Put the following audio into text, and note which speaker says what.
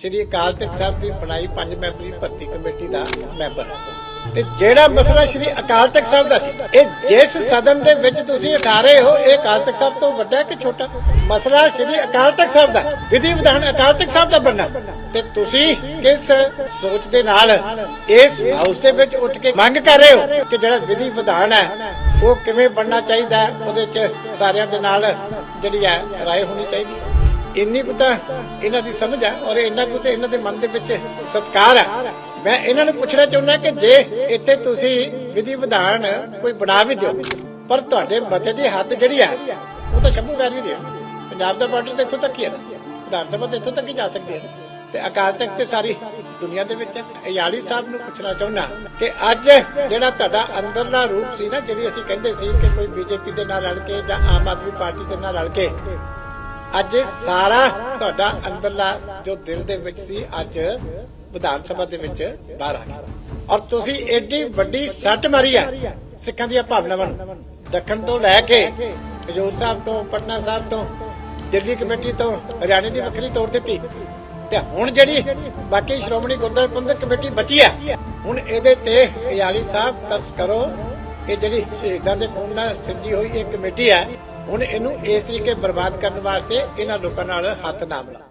Speaker 1: ਸ਼੍ਰੀ ਅਕਾਲ ਤਖਤ ਸਾਹਿਬ ਦੀ ਬਣਾਈ ਪੰਜ ਮੈਂਬਰੀ ਭਰਤੀ ਕਮੇਟੀ ਦਾ ਮੈਂਬਰ। ਤੇ ਜਿਹੜਾ ਮਸਲਾ ਸ਼੍ਰੀ ਅਕਾਲ ਤਖਤ ਸਾਹਿਬ ਦਾ ਸੀ ਇਹ ਜਿਸ ਸਦਨ ਦੇ ਵਿੱਚ ਤੁਸੀਂ ਉਠਾ ਰਹੇ ਹੋ ਇਹ ਅਕਾਲ ਤਖਤ ਸਾਹਿਬ ਤੋਂ ਵੱਡਾ ਕਿ ਛੋਟਾ? ਮਸਲਾ ਸ਼੍ਰੀ ਅਕਾਲ ਤਖਤ ਸਾਹਿਬ ਦਾ ਵਿਧੀ ਵਿਧਾਨ ਅਕਾਲ ਤਖਤ ਸਾਹਿਬ ਦਾ ਬਣਨਾ। ਤੇ ਤੁਸੀਂ ਕਿਸ ਸੋਚ ਦੇ ਨਾਲ ਇਸ ਹਾਊਸ ਦੇ ਵਿੱਚ ਉੱਠ ਕੇ ਮੰਗ ਕਰ ਰਹੇ ਹੋ ਕਿ ਜਿਹੜਾ ਵਿਧੀ ਵਿਧਾਨ ਹੈ ਉਹ ਕਿਵੇਂ ਬਣਨਾ ਚਾਹੀਦਾ ਹੈ, ਉਹਦੇ 'ਚ ਸਾਰਿਆਂ ਦੇ ਨਾਲ ਜਿਹੜੀ ਹੈ ਰਾਏ ਹੋਣੀ ਚਾਹੀਦੀ ਇੰਨੀ ਕੁ ਤਾਂ ਇਹਨਾਂ ਦੀ ਸਮਝ ਹੈ ਔਰ ਇੰਨਾ ਕੁ ਤੇ ਇਹਨਾਂ ਦੇ ਮਨ ਦੇ ਵਿੱਚ ਸਤਿਕਾਰ ਹੈ ਮੈਂ ਇਹਨਾਂ ਨੂੰ ਪੁੱਛਣਾ ਚਾਹੁੰਦਾ ਕਿ ਜੇ ਇੱਥੇ ਤੁਸੀਂ ਵਿਧੀ ਵਿਧਾਨ ਕੋਈ ਬਣਾ ਵੀ ਦਿਓ, ਪਰ ਤੁਹਾਡੇ ਮਤੇ ਦੀ ਹੱਦ ਜਿਹੜੀ ਹੈ ਉਹ ਤਾਂ ਸ਼ੰਭੂ ਵੈਲੀ ਦੀ ਪੰਜਾਬ ਦਾ ਬਾਰਡਰ ਤੇ ਇੱਥੋਂ ਤੱਕ ਹੀ ਹੈ ਵਿਧਾਨ ਸਭਾ ਤੇ ਇੱਥੋਂ ਤੱਕ ਹੀ ਜਾ ਸਕਦੀ ਹੈ ਤੇ ਅਕਾਲ ਤਖਤ ਤੇ ਸਾਰੀ ਦੁਨੀਆ ਦੇ ਵਿੱਚ ਯਾਲੀ ਸਾਹਿਬ ਨੂੰ ਪੁੱਛਣਾ ਚਾਹੁੰਦਾ ਕਿ ਅੱਜ ਜਿਹੜਾ ਤੁਹਾਡਾ ਅੰਦਰਲਾ ਰੂਪ ਸੀ ਨਾ, ਜਿਹੜੀ ਅਸੀਂ ਕਹਿੰਦੇ ਸੀ ਕਿ ਕੋਈ ਬੀਜੇਪੀ ਦੇ ਨਾਲ ਰਲ ਕੇ ਜਾਂ ਆਮ ਆਦਮੀ ਪਾਰਟੀ ਦੇ ਨਾਲ ਰਲ ਕੇ ਅੱਜ ਸਾਰਾ ਤੁਹਾਡਾ ਅੰਦਰਲਾ ਜੋ ਦਿਲ ਦੇ ਵਿੱਚ ਸੀ, ਅੱਜ ਵਿਧਾਨ ਸਭਾ ਦੇ ਵਿੱਚ ਬਾਹਰ ਆ ਗਿਆ। ਔਰ ਤੁਸੀਂ ਏਡੀ ਵੱਡੀ ਸੱਟ ਮਾਰੀ ਆ ਸਿੱਖਾਂ ਦੀਆਂ ਭਾਵਨਾਵਾਂ ਨੂੰ। ਦੱਖਣ ਤੋਂ ਲੈ ਕੇ ਹਜੂਰ ਸਾਹਿਬ ਤੋਂ, ਪਟਨਾ ਸਾਹਿਬ ਤੋਂ, ਦਿੱਲੀ ਕਮੇਟੀ ਤੋਂ, ਹਰਿਆਣੇ ਦੀ ਵੱਖਰੀ ਤੋੜ ਦਿੱਤੀ। ਤੇ ਹੁਣ ਜਿਹੜੀ ਬਾਕੀ ਸ਼੍ਰੋਮਣੀ ਗੁਰਦੁਆਰਾ ਪ੍ਰਬੰਧਕ ਕਮੇਟੀ ਬਚੀ ਆ, ਹੁਣ ਇਹਦੇ ਤੇ ਯਾਲੀ ਸਾਹਿਬ ਤਰਸ ਕਰੋ ਇਹ ਜਿਹੜੀ ਸ਼ਹੀਦਾਂ ਦੇ ਖੂਨ ਨਾਲ ਸਿਰਜੀ ਹੋਈ ਇਹ ਕਮੇਟੀ ਹੈ ਹੁਣ ਇਹਨੂੰ ਇਸ ਤਰੀਕੇ ਬਰਬਾਦ ਕਰਨ ਵਾਸਤੇ ਇਹਨਾਂ ਲੋਕਾਂ ਨਾਲ ਹੱਥ ਨਾ ਮਿਲਾਓ